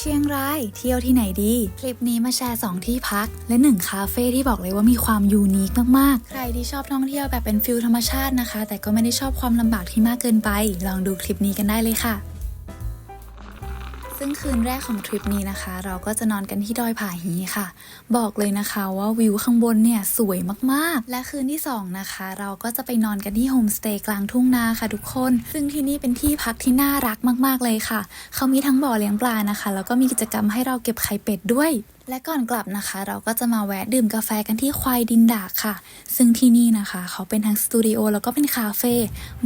เชียงราย เที่ยวที่ไหนดี คลิปนี้มาแชร์ 2 ที่พัก และ 1 คาเฟ่ที่บอกเลยว่ามีความยูนิคมากๆ ใครที่ชอบท่องเที่ยวแบบเป็นฟิลธรรมชาตินะคะ แต่ก็ไม่ได้ชอบความลำบากที่มากเกินไป ลองดูคลิปนี้กันได้เลยค่ะ ซึ่งคืนแรกของทริปนี้นะคะ เราก็จะนอนกันที่ดอยผาหีค่ะ บอกเลยนะคะว่าวิวข้างบนเนี่ยสวยมากๆ และคืนที่ 2 นะคะ เราก็จะไปนอนกันที่โฮมสเตย์กลางทุ่งนาค่ะทุกคน ซึ่งที่นี่เป็นที่พักที่น่ารักมากๆเลยค่ะ เขามีทั้งบ่อเลี้ยงปลานะคะ แล้วก็มีกิจกรรมให้เราเก็บไข่เป็ดด้วย และก่อนกลับนะคะ เราก็จะมาแวะดื่มกาแฟกันที่ควายดินดากค่ะ ซึ่งที่นี่นะคะ เขาเป็นทั้งสตูดิโอแล้วก็เป็นคาเฟ่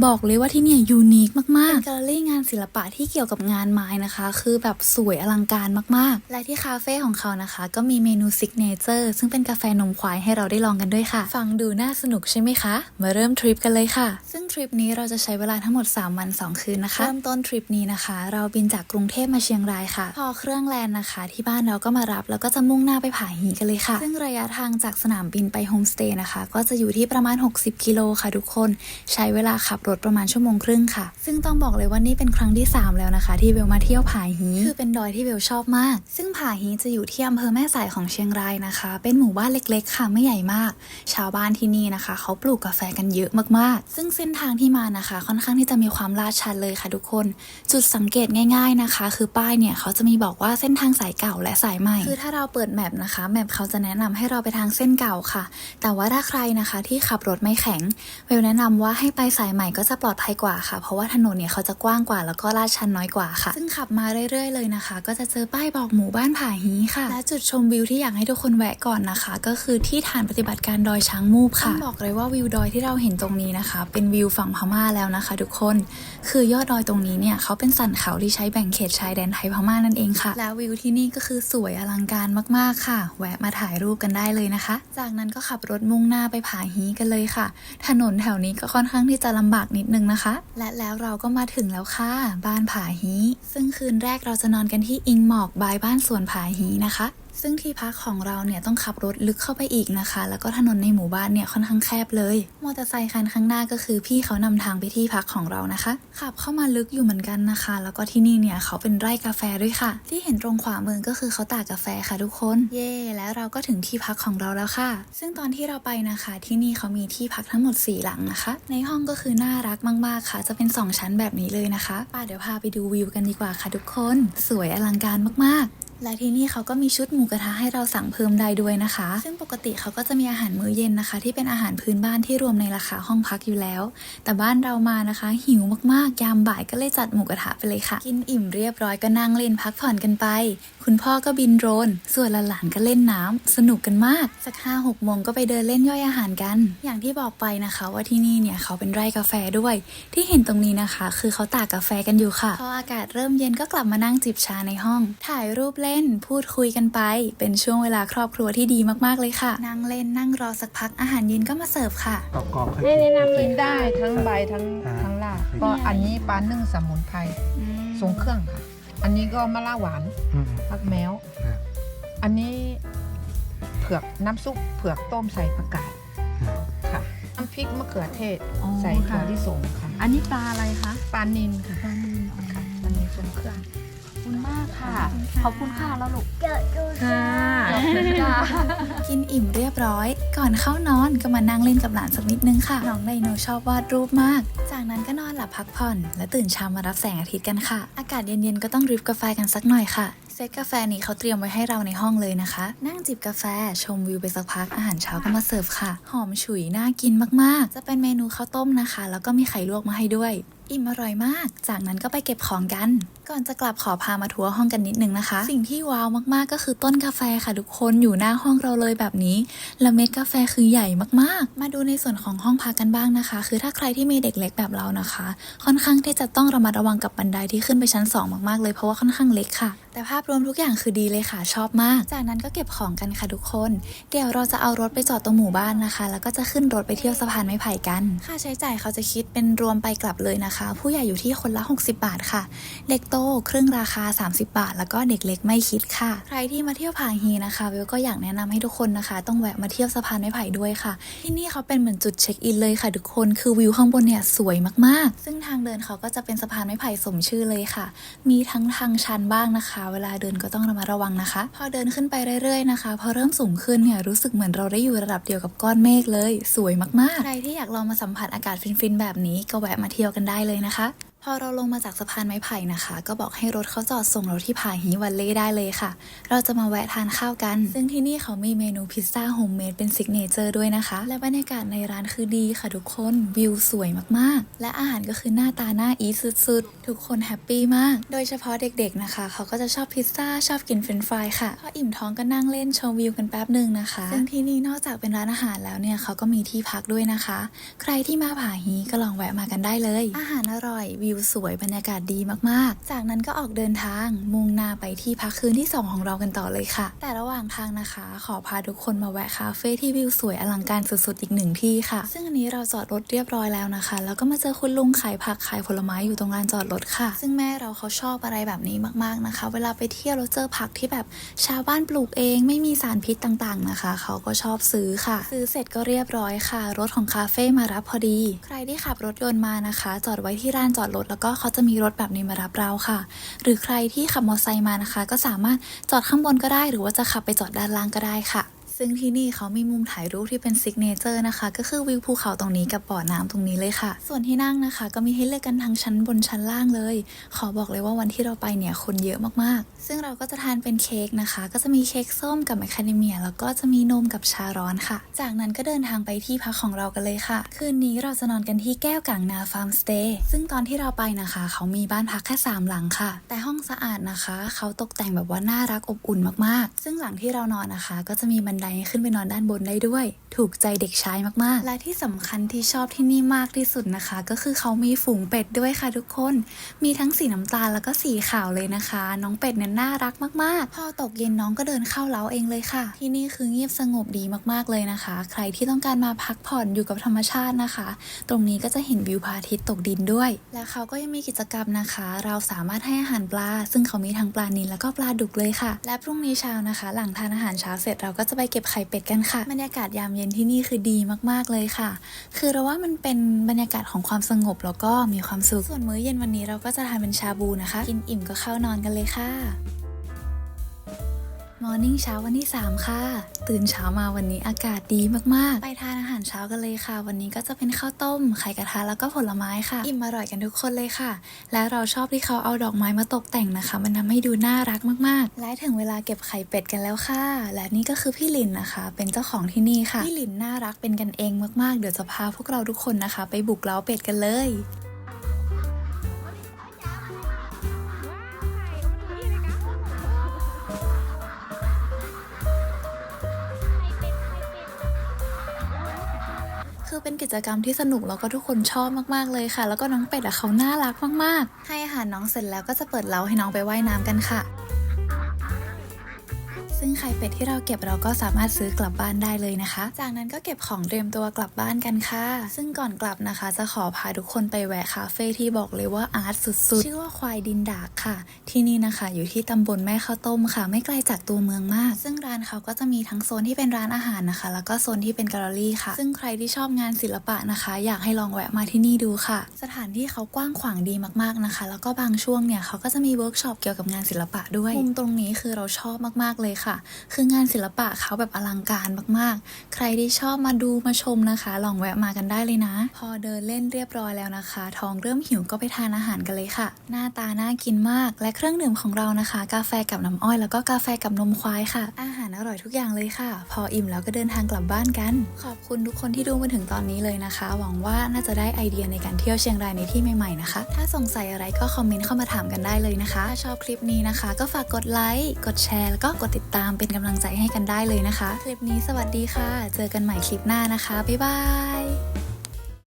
บอกเลยว่าที่นี่ยยูนิคมากๆเป็นแกลเลอรี่งานศิลปะที่เกี่ยวกับงานไม้นะคะ คือแบบสวยอลังการมากๆ และที่คาเฟ่ของเขานะคะ ก็มีเมนูซิกเนเจอร์ซึ่งเป็นกาแฟนมควายให้เราได้ลองกันด้วยค่ะ ฟังดูน่าสนุกใช่ไหมคะ มาเริ่มทริปกันเลยค่ะ ซึ่งทริปนี้เราจะใช้เวลาทั้งหมด 3 วัน 2 คืนนะคะเริ่มต้นทริปนี้นะคะ เราบินจากกรุงเทพมาเชียงรายค่ะ พอเครื่องแลนด์นะคะ ที่บ้านเราก็มารับแล้วก็จะมุ่งหน้าไปผาหีกันเลยค่ะ ซึ่งระยะทางจากสนามบินไปโฮมสเตย์นะคะ ก็จะอยู่ที่ประมาณ 60 กิโลค่ะทุกคน ใช้เวลาขับรถประมาณชั่วโมงครึ่งค่ะ ซึ่งต้องบอกเลยว่านี่เป็นครั้งที่ 3 แล้วนะคะ ที่เบลมาเที่ยวผาฮีคือเป็นดอยที่เบลชอบมาก ซึ่งผาฮีจะอยู่ที่อำเภอแม่สายของเชียงรายนะคะ เป็นหมู่บ้านเล็กๆ ค่ะไม่ใหญ่มาก ชาวบ้านที่นี่นะคะ เขาปลูกกาแฟกันเยอะมากๆ ซึ่งเส้นทางที่มานะคะ ค่อนข้างที่จะมีความลาดชันเลยค่ะทุกคน จุดสังเกตง่าย ๆนะคะ คือป้ายเนี่ยเขาจะมีบอกว่าเส้นทางสายเก่าและสายใหม่คือถ้าเราเปิดแมปนะคะแมปเขาจะแนะนำให้เราไปทางเส้นเก่าค่ะ แต่ว่าถ้าใครนะคะที่ขับรถไม่แข็งเวลแนะนำว่าให้ไปสายใหม่ก็จะปลอดภัยกว่าค่ะ เพราะว่าถนนเนี่ยเขาจะกว้างกว่าแล้วก็ลาดชันน้อยกว่าค่ะ ซึ่งขับมาเรื่อย ๆ เลยนะคะ ก็จะเจอป้ายบอกหมู่บ้านผาฮีค่ะ และจุดชมวิวที่อยากให้ทุกคนแวะก่อนนะคะ ก็คือที่ฐานปฏิบัติการดอยช้างมูบค่ะบอกเลยว่าวิวดอยที่เราเห็นตรงนี้นะคะ เป็นวิวฝั่งพม่าแล้วนะคะ ทุกคน คือยอดดอยตรงนี้เนี่ยเขาเป็นสันเขาที่ใช้แบ่งเขตชายแดนไทยพม่านั่นเองค่ะ แล้ววิวที่นี่ก็คือสวยอลังการมากๆค่ะ แวะมาถ่ายรูปกันได้เลยนะคะ จากนั้นก็ขับรถมุ่งหน้าไปผาฮีกันเลยค่ะ ถนนแถวนี้ก็ค่อนข้างที่จะลำบากนิดนึงนะคะ และแล้วเราก็มาถึงแล้วค่ะ บ้านผาฮีซึ่งคืนแรกเราจะนอนกันที่อิงหมอกบายบ้านสวนผาฮีนะคะซึ่งที่พักของเราเนี่ยต้องขับรถลึกเข้าไปอีกนะคะ แล้วก็ถนนในหมู่บ้านเนี่ยค่อนข้างแคบเลย มอเตอร์ไซคันข้างหน้าก็คือพี่เขานำทางไปที่พักของเรานะคะ ขับเข้ามาลึกอยู่เหมือนกันนะคะ แล้วก็ที่นี่เนี่ยเขาเป็นไร่กาแฟด้วยค่ะ ที่เห็นตรงขวามือก็คือเขาตากกาแฟค่ะทุกคน เย่แล้วเราก็ถึงที่พักของเราแล้วค่ะ ซึ่งตอนที่เราไปนะคะ ที่นี่เขามีที่พักทั้งหมด 4 หลังนะคะ ในห้องก็คือน่ารักมากๆค่ะ จะเป็น 2 ชั้นแบบนี้เลยนะคะป้าเดี๋ยวพาไปดูวิวกันดีกว่าค่ะทุกคน สวยอลังการมากๆ และที่นี่เขาก็มีชุดหมูกระทะให้เราสั่งเพิ่มได้ด้วยนะคะ ซึ่งปกติเขาก็จะมีอาหารมื้อเย็นนะคะ ที่เป็นอาหารพื้นบ้านที่รวมในราคาห้องพักอยู่แล้ว แต่บ้านเรามานะคะ หิวมากๆ ยามบ่ายก็เลยจัดหมูกระทะไปเลยค่ะ กินอิ่มเรียบร้อยก็นั่งเล่นพักผ่อนกันไป คุณพ่อก็บินโดรน ส่วนหลานก็เล่นน้ำสนุกกันมาก สักห้าหกโมงก็ไปเดินเล่นย่อยอาหารกัน อย่างที่บอกไปนะคะ ว่าที่นี่เนี่ยเขาเป็นไร่กาแฟด้วย ที่เห็นตรงนี้นะคะ คือเขาตากกาแฟกันอยู่ค่ะพออากาศเริ่มเย็นก็กลับมานั่งจิบชาในห้อง ถ่ายรูปเล่นพูดคุยกันไป เป็นช่วงเวลาครอบครัวที่ดีมากๆเลยค่ะ นั่งเล่นนั่งรอสักพักอาหารเย็นก็มาเสิร์ฟค่ะ กรอบๆเคยให้แนะนำเลกิยนได้ทั้งใบทั้งอ่าทั้งรากก็อันนี้ปลานึ่งสมุนไพรทรงเครื่องค่ะ อันนี้ก็มะละหวานอืมผักแมวครับอันนี้เผือกน้ำซุปเผือกต้มใส่ผักกาดครับ ค่ะน้ำพริกมะเขือเทศ อ๋อใส่ถั่วค่ะลิสงค่ะอันนี้ปลาอะไรคะปลานินค่ะ ปลานิ ขอบคุณค่ะแล้วลูกเจอดูค่ะขอบคุณค่ะ กินอิ่มเรียบร้อย ก่อนเข้านอนก็มานั่งเล่นกับหลานสักนิดนึงค่ะ น้องไดโนชอบวาดรูปมาก จากนั้นก็นอนหลับพักผ่อน และตื่นเช้ามารับแสงอาทิตย์กันค่ะ อากาศเย็นๆก็ต้องดริฟกาแฟกันสักหน่อยค่ะเซตกาแฟนี้เขาเตรียมไว้ให้เราในห้องเลยนะคะ นั่งจิบกาแฟชมวิวไปสักพักอาหารเช้าก็มาเสิร์ฟค่ะ หอมฉุยน่ากินมากๆ จะเป็นเมนูข้าวต้มนะคะ แล้วก็มีไข่ลวกมาให้ด้วย อิ่มอร่อยมาก จากนั้นก็ไปเก็บของกัน ก่อนจะกลับขอพามาทัวร์ห้องกันนิดนึงนะคะ สิ่งที่ว้าวมากๆก็คือต้นกาแฟค่ะทุกคนอยู่หน้าห้องเราเลยแบบนี้ และเม็ดกาแฟคือใหญ่มากๆ มาดูในส่วนของห้องพักกันบ้างนะคะ คือถ้าใครที่มีเด็กเล็กแบบเรานะคะ ค่อนข้างที่จะต้องระมัดระวังกับบันไดที่ขึ้นไปชั้น 2 มากๆเลยเพราะว่าค่อนข้างเล็กค่ะ แต่ภาพรวมทุกอย่างคือดีเลยค่ะชอบมาก จากนั้นก็เก็บของกันค่ะทุกคน เดี๋ยวเราจะเอารถไปจอดตรงหมู่บ้านนะคะ แล้วก็จะขึ้นรถไปเที่ยวสะพานไม้ไผ่กัน ค่าใช้จ่ายเขาจะคิดเป็นรวมไปกลับเลยนะคะผู้ใหญ่อยู่ที่คนละ 60 บาทค่ะ เด็กโตครึ่งราคา 30 บาท แล้วก็เด็กเล็กไม่คิดค่ะ ใครที่มาเที่ยวผาฮีนะคะเวก็อยากแนะนำให้ทุกคนนะคะ ต้องแวะมาเที่ยวสะพานไม้ไผ่ด้วยค่ะ ที่นี่เขาเป็นเหมือนจุดเช็คอินเลยค่ะทุกคนคือวิวข้างบนเนี่ยสวยมากๆ ซึ่งทางเดินเขาก็จะเป็นสะพานไม้ไผ่สมชื่อเลยค่ะ มีทั้งทางชันบ้างนะคะ เวลาเดินก็ต้องระมัดระวังนะคะ พอเดินขึ้นไปเรื่อยๆนะคะพอเริ่มสูงขึ้นเนี่ยรู้สึกเหมือนเราได้อยู่ระดับเดียวกับก้อนเมฆเลย สวยมากๆ ใครที่อยากลองมาสัมผัสอากาศฟินๆแบบนี้ก็แวะมาเที่ยวกันได้เลยนะคะ พอเราลงมาจากสะพานไม้ไผ่นะคะ ก็บอกให้รถเขาจอดส่งเราที่ผาฮีวันเล่ได้เลยค่ะ เราจะมาแวะทานข้าวกัน ซึ่งที่นี่เขามีเมนูพิซซ่าโฮมเมดเป็นซิกเนเจอร์ด้วยนะคะ และบรรยากาศในร้านคือดีค่ะทุกคนวิวสวยมากๆ และอาหารก็คือหน้าตาน่าอีสุดๆ ทุกคนแฮปปี้มาก โดยเฉพาะเด็กๆนะคะ เขาก็จะชอบพิซซ่าชอบกินเฟรนช์ฟรายค่ะพออิ่มท้องก็นั่งเล่นชมวิวกันแป๊บหนึ่งนะคะซึ่งที่นี่นอกจากเป็นร้านอาหารแล้วเนี่ยเขาก็มีที่พักด้วยนะคะ ใครที่มาผาฮีก็ลองแวะมากันได้เลย อาหารอร่อยวิวสวยบรรยากาศดีมากๆ จากนั้นก็ออกเดินทางมุ่งหน้าไปที่พักคืนที่ 2 ของเรากันต่อเลยค่ะ แต่ระหว่างทางนะคะ ขอพาทุกคนมาแวะคาเฟ่ที่วิวสวยอลังการสุดๆอีกหนึ่งที่ค่ะ ซึ่งอันนี้เราจอดรถเรียบร้อยแล้วนะคะ แล้วก็มาเจอคุณลุงขายผักขายผลไม้อยู่ตรงลานจอดรถค่ะ ซึ่งแม่เราเขาชอบอะไรแบบนี้มากๆนะคะ เวลาไปเที่ยวแล้วเจอผักที่แบบชาวบ้านปลูกเองไม่มีสารพิษต่างๆนะคะ เขาก็ชอบซื้อค่ะ ซื้อเสร็จก็เรียบร้อยค่ะ รถของคาเฟ่มารับพอดี ใครที่ขับรถยนต์มานะคะ จอดไว้ที่ร้านจอดรถแล้วก็เขาจะมีรถแบบนี้มารับเราค่ะ หรือใครที่ขับมอเตอร์ไซค์มานะคะ ก็สามารถจอดข้างบนก็ได้ หรือว่าจะขับไปจอดด้านล่างก็ได้ค่ะ ซึ่งที่นี่เขามีมุมถ่ายรูปที่เป็นซิกเนเจอร์นะคะ ก็คือวิวภูเขาตรงนี้กับบ่อน้ำตรงนี้เลยค่ะ ส่วนที่นั่งนะคะ ก็มีให้เลือกกันทั้งชั้นบนชั้นล่างเลย ขอบอกเลยว่าวันที่เราไปเนี่ยคนเยอะมากๆ ซึ่งเราก็จะทานเป็นเค้กนะคะ ก็จะมีเค้กส้มกับแมคคาเดเมียแล้วก็จะมีนมกับชาร้อนค่ะ จากนั้นก็เดินทางไปที่พักของเรากันเลยค่ะ คืนนี้เราจะนอนกันที่แก้วกังนาฟาร์มสเตย์ซึ่งตอนที่เราไปนะคะ เขามีบ้านพักแค่สามหลังค่ะ แต่ห้องสะอาดนะคะ เขาตกแต่งแบบว่าน่ารักอบอุ่นมากๆ ซึ่งหลังที่เรานอนนะคะ ก็จะมีบันไดให้ขึ้นไปนอนด้านบนได้ด้วย ถูกใจเด็กชายมากๆ และที่สำคัญที่ชอบที่นี่มากที่สุดนะคะ ก็คือเขามีฝูงเป็ดด้วยค่ะทุกคน มีทั้งสีน้ำตาลแล้วก็สีขาวเลยนะคะ น้องเป็ดเนี่ยน่ารักมากๆ พอตกเย็นน้องก็เดินเข้าเล้าเองเลยค่ะ ที่นี่คือเงียบสงบดีมากๆเลยนะคะ ใครที่ต้องการมาพักผ่อนอยู่กับธรรมชาตินะคะ ตรงนี้ก็จะเห็นวิวพระอาทิตย์ตกดินด้วย และเขาก็ยังมีกิจกรรมนะคะ เราสามารถให้อาหารปลา ซึ่งเขามีทั้งปลานิลแล้วก็ปลาดุกเลยค่ะ และพรุ่งนี้เช้านะคะ หลังทานอาหารเช้าเสร็จเราก็จะไปเก็บ็บไข่เป็ดกันค่ะ บรรยากาศยามเย็นที่นี่คือดีมากๆเลยค่ะ คือเราว่ามันเป็นบรรยากาศของความสงบแล้วก็มีความสุข ส่วนมื้อเย็นวันนี้เราก็จะทานเป็นชาบูนะคะ กินอิ่มก็เข้านอนกันเลยค่ะ มอร์นิ่งเช้าวันที่ 3 ค่ะ ตื่นเช้ามาวันนี้อากาศดีมากๆ ไปทานอาหารเช้ากันเลยค่ะ วันนี้ก็จะเป็นข้าวต้ม ไข่กระทะแล้วก็ผลไม้ค่ะ อิ่มอร่อยกันทุกคนเลยค่ะ และเราชอบที่เขาเอาดอกไม้มาตกแต่งนะคะ มันทำให้ดูน่ารักมากๆ และถึงเวลาเก็บไข่เป็ดกันแล้วค่ะ และนี่ก็คือพี่ลินนะคะ เป็นเจ้าของที่นี่ค่ะ พี่ลินน่ารักเป็นกันเองมากๆ เดี๋ยวจะพาพวกเราทุกคนนะคะ ไปบุกเล้าเป็ดกันเลย คือเป็นกิจกรรมที่สนุกแล้วก็ทุกคนชอบมากๆเลยค่ะ แล้วก็น้องเป็ดอะเขาน่ารักมากๆ ให้อาหารน้องเสร็จแล้วก็จะเปิดเล้าให้น้องไปว่ายน้ำกันค่ะ ซึ่งไข่เป็ดที่เราเก็บเราก็สามารถซื้อกลับบ้านได้เลยนะคะ จากนั้นก็เก็บของเตรียมตัวกลับบ้านกันค่ะ ซึ่งก่อนกลับนะคะ จะขอพาทุกคนไปแวะคาเฟ่ที่บอกเลยว่าอาร์ตสุดๆ ชื่อว่าควายดินดากค่ะ ที่นี่นะคะ อยู่ที่ตำบลแม่ข้าวต้มค่ะ ไม่ไกลจากตัวเมืองมาก ซึ่งร้านเขาก็จะมีทั้งโซนที่เป็นร้านอาหารนะคะ แล้วก็โซนที่เป็นแกลเลอรี่ค่ะ ซึ่งใครที่ชอบงานศิลปะนะคะ อยากให้ลองแวะมาที่นี่ดูค่ะ สถานที่เขากว้างขวางดีมากๆนะคะ แล้วก็บางช่วงเนี่ยเขาก็จะมีเวิร์กช็อปเกี่ยวกับงานศิลปะด้วยมุมตรงนี้คือเราชอบมากๆเลยค่ะคืองานศิลปะเขาแบบอลังการมากๆ ใครที่ชอบมาดูมาชมนะคะ ลองแวะมากันได้เลยนะ พอเดินเล่นเรียบร้อยแล้วนะคะ ท้องเริ่มหิวก็ไปทานอาหารกันเลยค่ะ หน้าตาน่ากินมาก และเครื่องดื่มของเรานะคะ กาแฟกับน้ำอ้อยแล้วก็กาแฟกับนมควายค่ะ อาหารอร่อยทุกอย่างเลยค่ะ พออิ่มแล้วก็เดินทางกลับบ้านกัน ขอบคุณทุกคนที่ดูมาถึงตอนนี้เลยนะคะ หวังว่าน่าจะได้ไอเดียในการเที่ยวเชียงรายในที่ใหม่ๆนะคะ ถ้าสงสัยอะไรก็คอมเมนต์เข้ามาถามกันได้เลยนะคะถ้าชอบคลิปนี้นะคะ ก็ฝากกดไลค์ กดแชร์ แล้วก็กดติดตามตามเป็นกำลังใจให้กันได้เลยนะคะ คลิปนี้สวัสดีค่ะ เจอกันใหม่คลิปหน้านะคะ บ๊ายบาย